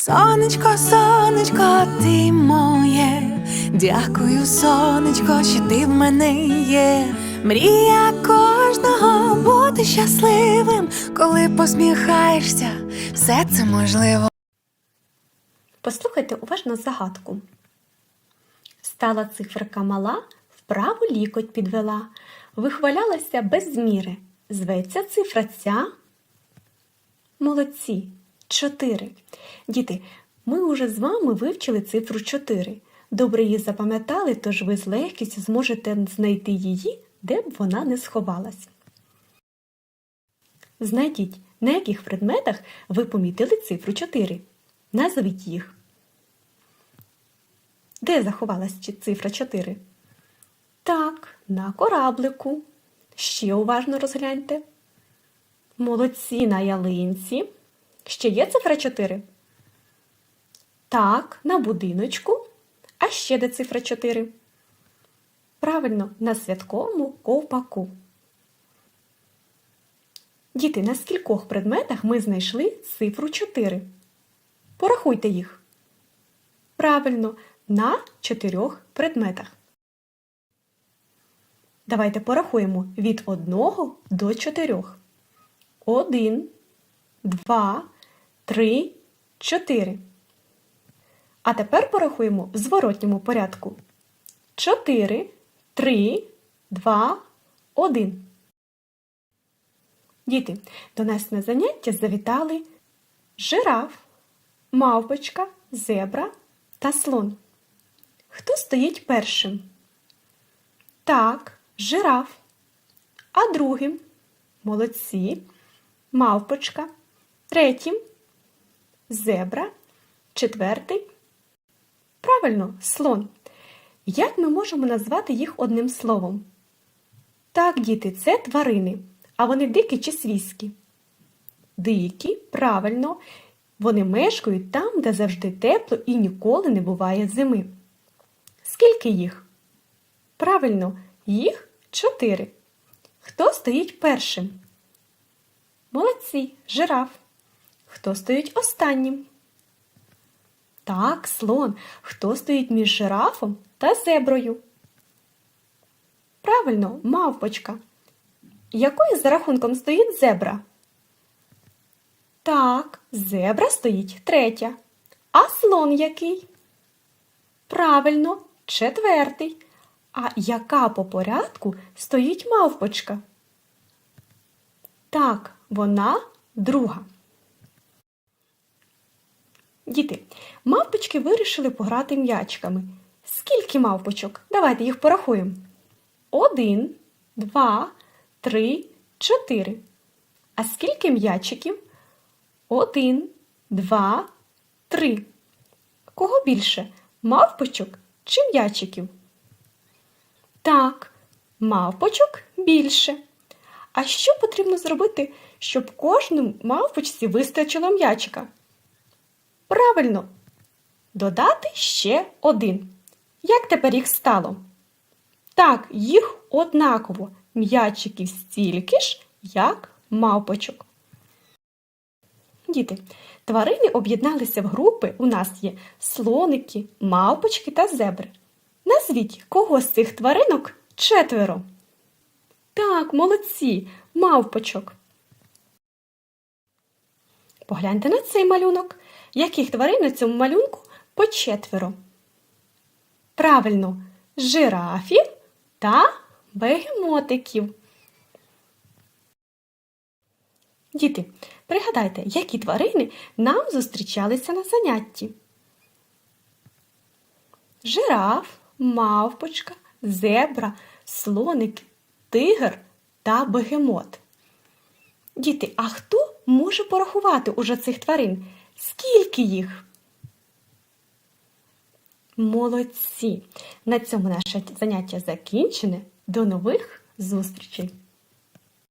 Сонечко, сонечко, ти моє. Дякую, сонечко, що ти в мене є. Мрія кожного бути щасливим, коли посміхаєшся, все це можливо. Послухайте уважно загадку. Стала циферка мала, вправу лікоть підвела, вихвалялася без міри. Зветься цифра ця. Молодці. Чотири. Діти, ми уже з вами вивчили цифру 4. Добре її запам'ятали, тож ви з легкістю зможете знайти її, де б вона не сховалась. Знайдіть, на яких предметах ви помітили цифру 4. Назвіть їх. Де заховалась цифра 4? Так, на кораблику. Ще уважно розгляньте. Молодці на ялинці. Ще є цифра 4? Так, на будиночку. А ще де цифра 4? Правильно, на святковому ковпаку. Діти, на скількох предметах ми знайшли цифру 4? Порахуйте їх. Правильно, на чотирьох предметах. Давайте порахуємо від 1 до 4. 1, 2, 3, 4. А тепер порахуємо в зворотньому порядку. 4, 3, 2, 1. Діти, до нас на заняття завітали жираф, мавпочка, зебра та слон. Хто стоїть першим? Так, жираф. А другим молодці, мавпочка, третім зебра, четвертий. Правильно, слон. Як ми можемо назвати їх одним словом? Так, діти, це тварини. А вони дикі чи свійські? Дикі, правильно. Вони мешкають там, де завжди тепло і ніколи не буває зими. Скільки їх? Правильно, їх чотири. Хто стоїть першим? Молодці, жираф. Хто стоїть останнім? Так, слон. Хто стоїть між жирафом та зеброю? Правильно, мавпочка. Якою за рахунком стоїть зебра? Так, зебра стоїть третя. А слон який? Правильно, четвертий. А яка по порядку стоїть мавпочка? Так, вона друга. Діти, мавпочки вирішили пограти м'ячиками. Скільки мавпочок? Давайте їх порахуємо. Один, два, три, чотири. А скільки м'ячиків? Один, два, три. Кого більше? Мавпочок чи м'ячиків? Так, мавпочок більше. А що потрібно зробити, щоб кожному мавпочці вистачило м'ячика? Правильно, додати ще один. Як тепер їх стало? Так, їх однаково. М'ячиків стільки ж, як мавпочок. Діти, тварини об'єдналися в групи. У нас є слоники, мавпочки та зебри. Назвіть, кого з цих тваринок четверо. Так, молодці, мавпочок. Погляньте на цей малюнок. Яких тварин на цьому малюнку по четверо? Правильно, жирафів та бегемотиків. Діти, пригадайте, які тварини нам зустрічалися на занятті. Жираф, мавпочка, зебра, слоник, тигр та бегемот. Діти, а хто може порахувати уже цих тварин? Скільки їх? Молодці! На цьому наше заняття закінчене. До нових зустрічей!